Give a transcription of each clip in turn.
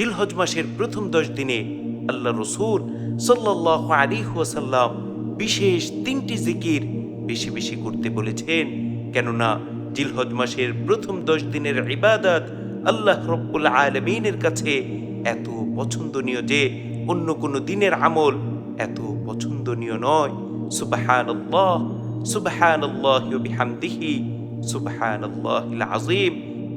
জিলহজ মাসের প্রথম দশ দিনে আল্লাহ রসুল সাল্লাহ আলী ওয়াসাল্লাম বিশেষ তিনটি জিকির বেশি বেশি করতে বলেছেন। কেননা জিলহজ মাসের প্রথম দশ দিনের ইবাদত আল্লাহ রব্বুল আলমিনের কাছে এত পছন্দনীয় যে অন্য কোনো দিনের আমল এত পছন্দনীয় নয়। সুবাহান আল্লাহ সুবাহান আল্লাহ বিহামদিহি সুবাহান আল্লাহ আজিম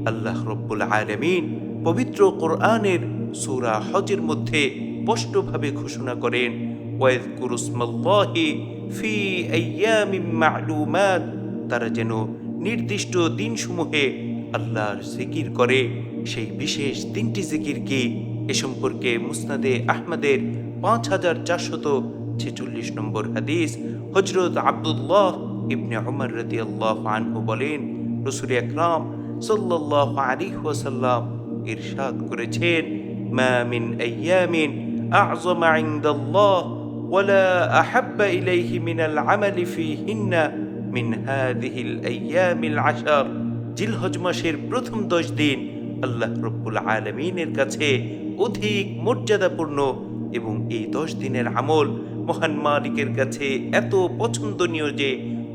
আল্লাহ রব্বুল আলমিন পবিত্র কোরআনের সূরা হজের মধ্যে স্পষ্টভাবে ঘোষণা করেন ওয়াইদ কুরুসমাল্লাহি ফি আইয়ামিম তারা যেন নির্দিষ্ট দিনসমূহে আল্লাহর জিকির করে। সেই বিশেষ তিনটি জিকির কি এ সম্পর্কে মুসনাদে আহমদের পাঁচ হাজার চারশত ছেচল্লিশ নম্বর হাদিস হজরত আব্দুল্লাহ ইবনে উমর রদি আল্লাহ আনহু বলেন, রসুল আকরাম সাল্লাহ আলী ওয়াসাল্লাম ইরশাদ করেছেন মা মিন আইয়ামিন أعظم عند الله ولا أحب إليه من العمل فيهن من هذه الأيام العشر জিলহজ মাসের প্রথম দশ দিন আল্লাহ রব্বুল আলমিনের কাছে অধিক মর্যাদাপূর্ণ এবং এই দশ দিনের আমল মহান মালিকের কাছে এত পছন্দনীয় যে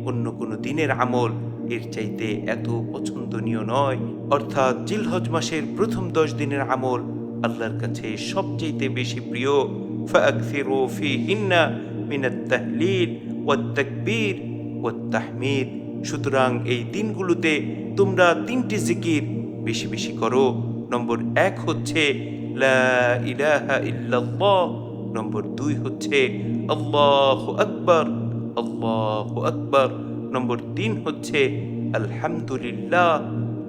অন্য কোনো দিনের আমল এর চাইতে এত পছন্দনীয় নয় অর্থাৎ জিলহজ মাসের প্রথম দশ দিনের আমল আল্লাহর কাছে সবচেয়ে বেশি প্রিয় فأكثروا فيهن من التهليل والتكبير والتحميد সুতরাং এই দিনগুলোতে তোমরা তিনটি জিকির বেশি বেশি করো নম্বর এক হচ্ছে লা ইলাহা ইল্লাল্লাহ নম্বর দুই হচ্ছে আল্লাহ আকবর আল্লাহ আকবর নম্বর তিন হচ্ছে, আলহামদুলিল্লাহ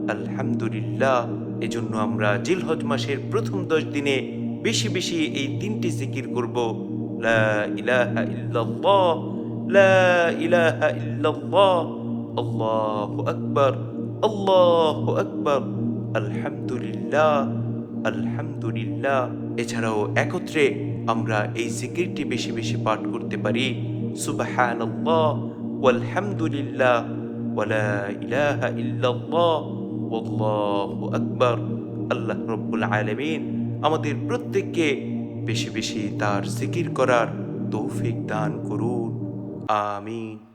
আলহামদুলিল্লাহ। এজন্য আমরা জিলহজ মাসের প্রথম দশ দিনে বেশি বেশি এই তিনটি জিকির করব। লা লা ইলাহা আলহামদুলিল্লাহ আলহামদুলিল্লাহ। এছাড়াও একত্রে আমরা এই জিকিরটি বেশি বেশি পাঠ করতে পারি। সুবহানাল্লাহ ওয়ালহামদুলিল্লাহ, ওয়ালা إلا الله والله أكبر আল্লাহ রব্বুল আলামিন আমাদের প্রত্যেককে বেশি বেশি তার জিকির করার তৌফিক দান করুন। আমিন।